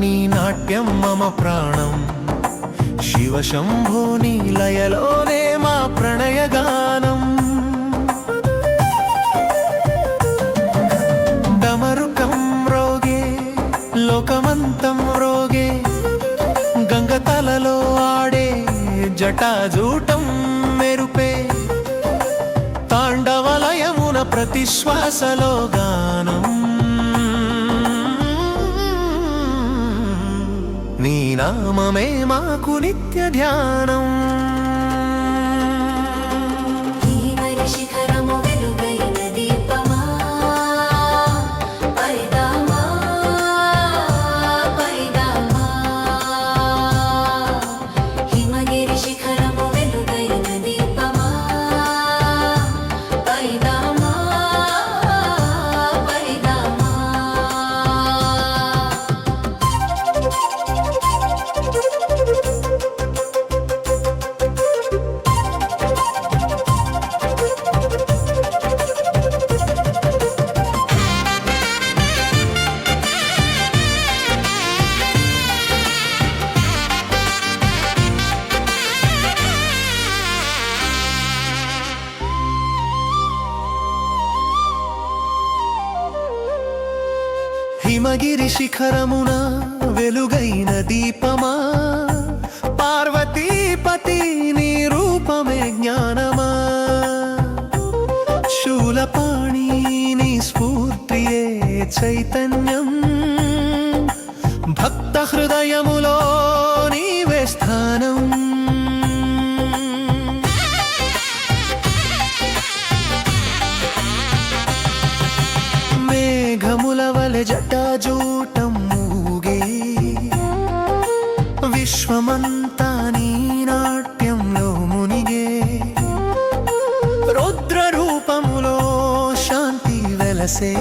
నీ నాట్యం మమ ప్రాణం. శివ శంభో నీ లయలోనే మా ప్రణయగానం. డమరుకం రోగే లోకమంతం రోగే గంగ తలలో ఆడే జటాజూటం మెరుపే. తాండవలయమున ప్రతి శ్వాసలో గానం. నీ నామమే మాకు నిత్య ధ్యానం. హిమగిరి శిఖరమున వెలుగైన దీపమా? పార్వతీపతి నీ రూపమే జ్ఞానమా? శూలపాణి నీ స్ఫూర్తియే చైతన్యం. భక్త హృదయములో జటాజూటం మూగే. విశ్వమంతా నీ నాట్యంలో మునిగే. రుద్ర రూపములో శాంతి వెలసే.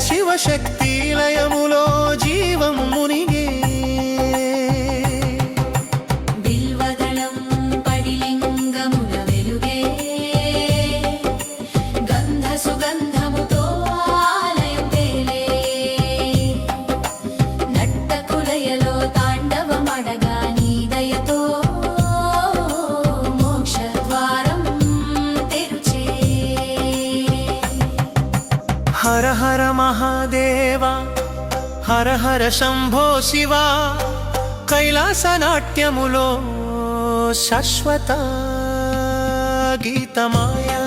శివశక్తి హర హర మహాదేవ హర హర శంభో శివ కైలాస నాట్యములో శాశ్వత గీతమాయా